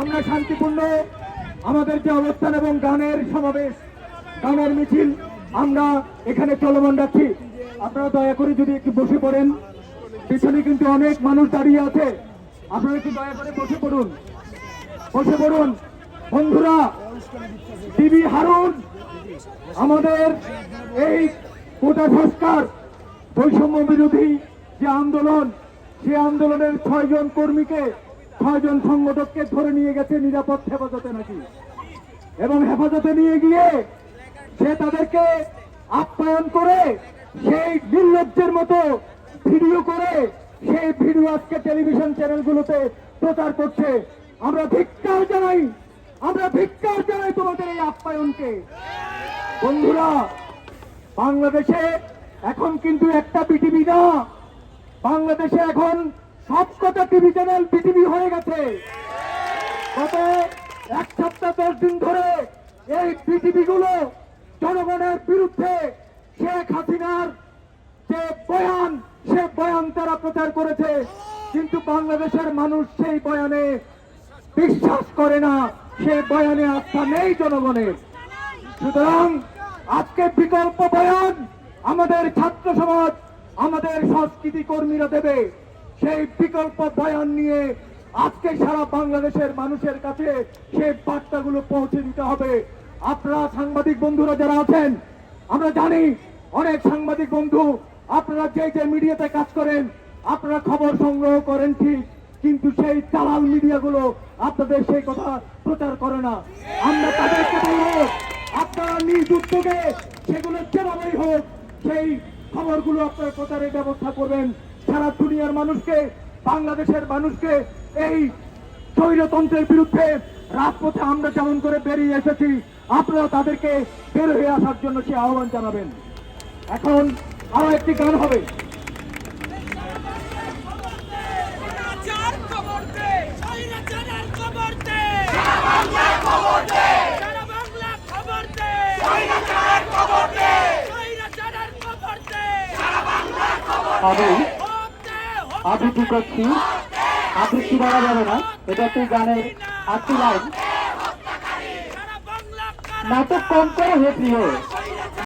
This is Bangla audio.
আমরা শান্তিপূর্ণ আমাদের যে অবস্থান এবং গানের সমাবেশ, গানের মিছিল, আমরা এখানে চলমান রাখছি আপনারা দয়া করে যদি একটু বসে পড়েন। পিছনে কিন্তু অনেক মানুষ দাঁড়িয়ে আছে। আপনারা একটু দয়া করে বসে পড়ুন। বসে পড়ুন। বন্ধুরা টিভি হারুন, আমাদের এই কোটা সংস্কার বৈষম্য বিরোধী যে আন্দোলন, সে আন্দোলনের ছয়জন কর্মীকে ছয়জন সংগঠককে ধরে নিয়ে গেছে নিরাপদ হেফাজতে নাকি? এবং হেফাজতে নিয়ে গিয়ে সে তাদেরকে আপ্যায়ন করে সেই নির্লজ্জের মতো ভিডিও করে সেই ভিডিও আজকে টেলিভিশন চ্যানেলগুলোতে প্রচার করছে। আমরা ধিক্কার জানাই, আমরা ধিক্কার জানাই তোমাদের এই আপ্যায়নকে। বন্ধুরা, বাংলাদেশে এখন কিন্তু একটা বিটিভি না, বাংলাদেশে এখন সবকটা টিভি চ্যানেল বিটিভি হয়ে গেছে। গত এক সপ্তাহ দশ দিন ধরে এই বিটিভি গুলো জনগণের বিরুদ্ধে শেখ হাসিনার যে বয়ান, সে বয়ান তারা প্রচার করেছে। কিন্তু বাংলাদেশের মানুষ সেই বয়ানে বিশ্বাস করে না। সে বয়ানে আস্থা নেই জনগণের। সুতরাং আজকে বিকল্প বয়ান আমাদের ছাত্র সমাজ, আমাদের সংস্কৃতি কর্মীরা দেবে। সেই বিকল্প বয়ান নিয়ে আজকে সারা বাংলাদেশের মানুষের কাছে সেই বার্তাগুলো পৌঁছে দিতে হবে। আপনারা সাংবাদিক বন্ধুরা যারা আছেন, আমরা জানি অনেক সাংবাদিক বন্ধু, আপনারা যে যে মিডিয়াতে কাজ করেন, আপনারা খবর সংগ্রহ করেন ঠিক, কিন্তু সেই দালাল মিডিয়াগুলো আপনাদের সেই কথা প্রচার করে না। আমরা তাদেরকে বলব, আপনারা নিজ উদ্যোগে সেগুলো যেভাবেই হোক, সেই খবরগুলো আপনারা প্রচারের ব্যবস্থা করবেন। সারা দুনিয়ার মানুষকে বাংলাদেশের মানুষকে এই স্বৈরতন্ত্রের বিরুদ্ধে রাজপথে আমরা যেমন করে বেরিয়ে এসেছি আপনারা তাদেরকে বের হয়ে আসার জন্য সে আহ্বান জানাবেন। এখন আরও একটি গান হবে। চার আবৃত্তি করছি। আবৃত্তি বলা যাবে না এটা একটি গানের আটটি লাইন। কারা নাটক কম করে হে প্রিয়